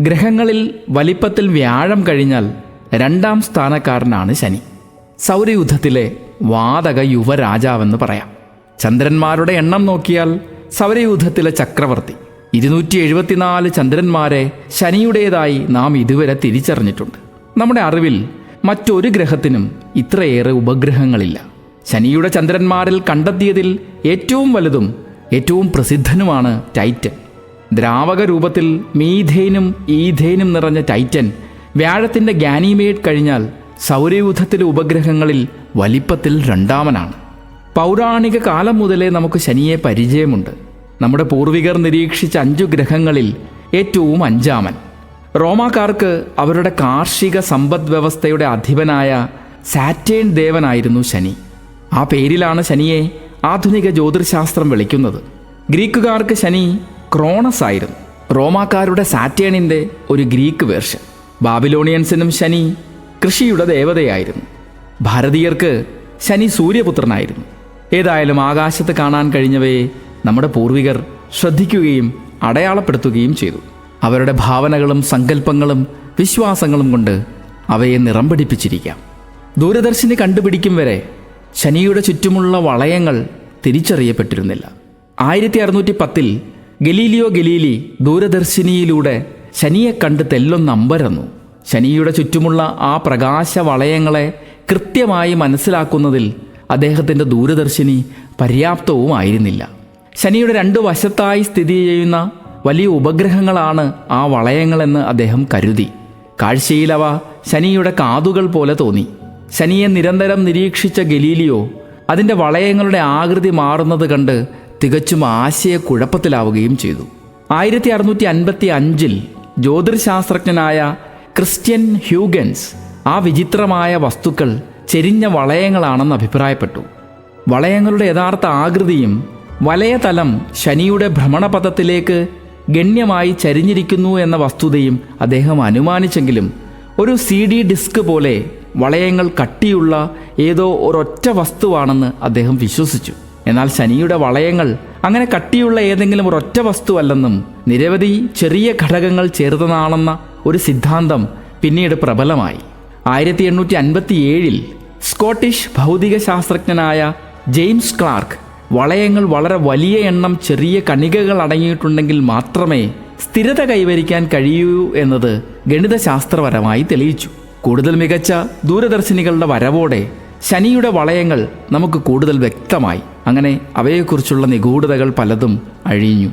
ഗ്രഹങ്ങളിൽ വലിപ്പത്തിൽ വ്യാഴം കഴിഞ്ഞാൽ രണ്ടാം സ്ഥാനക്കാരനാണ് ശനി. സൗരയുദ്ധത്തിലെ വാതക യുവരാജാവെന്ന് പറയാം. ചന്ദ്രന്മാരുടെ എണ്ണം നോക്കിയാൽ സൗരയൂഥത്തിലെ ചക്രവർത്തി. ഇരുന്നൂറ്റി എഴുപത്തിനാല് ചന്ദ്രന്മാരെ ശനിയുടേതായി നാം ഇതുവരെ തിരിച്ചറിഞ്ഞിട്ടുണ്ട്. നമ്മുടെ അറിവിൽ മറ്റൊരു ഗ്രഹത്തിനും ഇത്രയേറെ ഉപഗ്രഹങ്ങളില്ല. ശനിയുടെ ചന്ദ്രന്മാരിൽ കണ്ടെത്തിയതിൽ ഏറ്റവും വലുതും ഏറ്റവും പ്രസിദ്ധനുമാണ് ടൈറ്റൻ. ദ്രാവക രൂപത്തിൽ മീഥേനും ഈഥേനും നിറഞ്ഞ ടൈറ്റൻ വ്യാഴത്തിന്റെ ഗാനിമേഡ് കഴിഞ്ഞാൽ സൗരയൂഥത്തിലെ ഉപഗ്രഹങ്ങളിൽ വലിപ്പത്തിൽ രണ്ടാമനാണ്. പൗരാണിക കാലം മുതലേ നമുക്ക് ശനിയെ പരിചയമുണ്ട്. നമ്മുടെ പൂർവികർ നിരീക്ഷിച്ച അഞ്ചു ഗ്രഹങ്ങളിൽ ഏറ്റവും അഞ്ചാമൻ. റോമാക്കാർക്ക് അവരുടെ കാർഷിക സമ്പദ് വ്യവസ്ഥയുടെ അധിപനായ സാറ്റേൺ ദേവനായിരുന്നു ശനി. ആ പേരിലാണ് ശനിയെ ആധുനിക ജ്യോതിർശാസ്ത്രം വിളിക്കുന്നത്. ഗ്രീക്കുകാർക്ക് ശനി ക്രോണസ് ആയിരുന്നു. റോമാക്കാരുടെ സാറ്റേണിന്റെ ഒരു ഗ്രീക്ക് വേർഷൻ. ബാബിലോണിയൻസിനും ശനി കൃഷിയുടെ ദേവതയായിരുന്നു. ഭാരതീയർക്ക് ശനി സൂര്യപുത്രനായിരുന്നു. ഏതായാലും ആകാശത്ത് കാണാൻ കഴിഞ്ഞവയെ നമ്മുടെ പൂർവികർ ശ്രദ്ധിക്കുകയും അടയാളപ്പെടുത്തുകയും ചെയ്തു. അവരുടെ ഭാവനകളും സങ്കല്പങ്ങളും വിശ്വാസങ്ങളും കൊണ്ട് അവയെ നിറം പിടിപ്പിച്ചിരിക്കാം ദൂരദർശിനി കണ്ടുപിടിക്കും വരെ ശനിയുടെ ചുറ്റുമുള്ള വളയങ്ങൾ തിരിച്ചറിയപ്പെട്ടിരുന്നില്ല. ആയിരത്തി അറുന്നൂറ്റി പത്തിൽ ഗലീലിയോ ഗലീലി ദൂരദർശിനിയിലൂടെ ശനിയെ കണ്ട് തെല്ലൊന്നമ്പരന്നു ശനിയുടെ ചുറ്റുമുള്ള ആ പ്രകാശ വളയങ്ങളെ കൃത്യമായി മനസ്സിലാക്കുന്നതിൽ അദ്ദേഹത്തിന്റെ ദൂരദർശിനി പര്യാപ്തവുമായിരുന്നില്ല ശനിയുടെ രണ്ട് വശത്തായി സ്ഥിതി ചെയ്യുന്ന വലിയ ഉപഗ്രഹങ്ങളാണ് ആ വളയങ്ങളെന്ന് അദ്ദേഹം കരുതി. കാഴ്ചയിൽ അവ ശനിയുടെ കാതുകൾ പോലെ തോന്നി. ശനിയെ നിരന്തരം നിരീക്ഷിച്ച ഗലീലിയോ അതിന്റെ വളയങ്ങളുടെ ആകൃതി മാറുന്നത് കണ്ട് തികച്ചും ആശയക്കുഴപ്പത്തിലാവുകയും ചെയ്തു. ആയിരത്തി അറുന്നൂറ്റി അൻപത്തി അഞ്ചിൽ ജ്യോതിർശാസ്ത്രജ്ഞനായ ക്രിസ്ത്യൻ ഹ്യൂഗൻസ് ആ വിചിത്രമായ വസ്തുക്കൾ ചെരിഞ്ഞ വളയങ്ങളാണെന്ന് അഭിപ്രായപ്പെട്ടു. വളയങ്ങളുടെ യഥാർത്ഥ ആകൃതിയും വലയതലം ശനിയുടെ ഭ്രമണപഥത്തിലേക്ക് ഗണ്യമായി ചരിഞ്ഞിരിക്കുന്നു എന്ന വസ്തുതയും അദ്ദേഹം അനുമാനിച്ചെങ്കിലും ഒരു സി ഡി ഡിസ്ക് പോലെ വളയങ്ങൾ കട്ടിയുള്ള ഏതോ ഒരൊറ്റ വസ്തുവാണെന്ന് അദ്ദേഹം വിശ്വസിച്ചു. എന്നാൽ ശനിയുടെ വളയങ്ങൾ അങ്ങനെ കട്ടിയുള്ള ഏതെങ്കിലും ഒരൊറ്റ വസ്തുവല്ലെന്നും നിരവധി ചെറിയ ഘടകങ്ങൾ ചേർന്നതാണെന്ന ഒരു സിദ്ധാന്തം പിന്നീട് പ്രബലമായി. ആയിരത്തി എണ്ണൂറ്റി അൻപത്തി ഏഴിൽ സ്കോട്ടിഷ് ഭൗതിക ശാസ്ത്രജ്ഞനായ ജെയിംസ് ക്ലാർക്ക് വളയങ്ങൾ വളരെ വലിയ എണ്ണം ചെറിയ കണികകൾ അടങ്ങിയിട്ടുണ്ടെങ്കിൽ മാത്രമേ സ്ഥിരത കൈവരിക്കാൻ കഴിയൂ എന്നത് ഗണിതശാസ്ത്രപരമായി തെളിയിച്ചു. കൂടുതൽ മികച്ച ദൂരദർശിനികളുടെ വരവോടെ ശനിയുടെ വളയങ്ങൾ നമുക്ക് കൂടുതൽ വ്യക്തമായി. അങ്ങനെ അവയെക്കുറിച്ചുള്ള നിഗൂഢതകൾ പലതും അഴിഞ്ഞു.